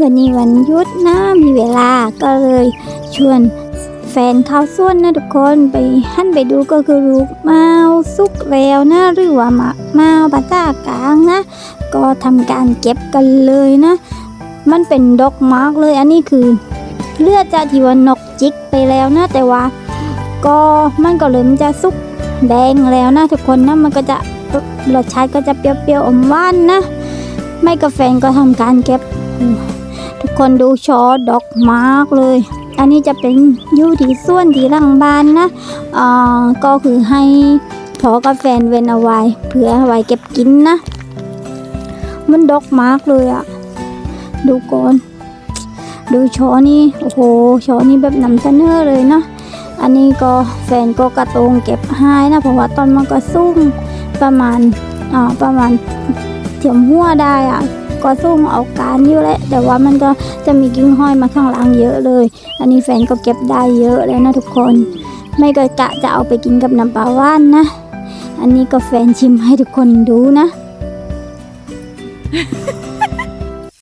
วันนี้วันยุดนะมีเวลาก็เลยชวนแฟนเขาส่วนนะทุกคนไปหั่นไปดูก็คือลูกเมาสุกแล้วนะหรือว่ามะมาวภาษากลางนะ ก็ทำการเก็บกันเลยนะ มันเป็นดอกมากเลยอันนี้คือเลือดจากที่ว่านกจิกไปแล้วนะ แต่ว่า ก็มันก็เลยมันจะสุกแดงแล้วนะทุกคนนะมันก็จะรสชาติก็จะเปรี้ยวๆอมหวานนะ ไม่กาแฟก็ทำการเก็บ ทุกคนดูชอดอกมากเลย อันนี้จะเป็นยู่ที่ส่วนที่หลังบ้านนะอ่าก็คือให้พอกาแฟนเวนเอาไว้เพื่อไว้เก็บกินนะ มันดอกมากเลยอะดูก่อนดูชอนี่โอ้โหชอนี่แบบนำเสนอเลยเนาะอันนี้ก็แฟนก็กระตรงเก็บให้นะเพราะว่าตอนมันก็สูงประมาณอ่าประมาณเทียมหัวได้อะ ก็สูงเอาการอยู่แหละแต่ว่ามันก็จะมีกิ่งห้อยมาข้างล่างเยอะเลย อันนี้แฟนก็เก็บได้เยอะเลยนะทุกคน ไม่ก็กะจะเอาไปกินกับน้ำปลาว่านนะ อันนี้ก็แฟนชิมให้ทุกคนดูนะ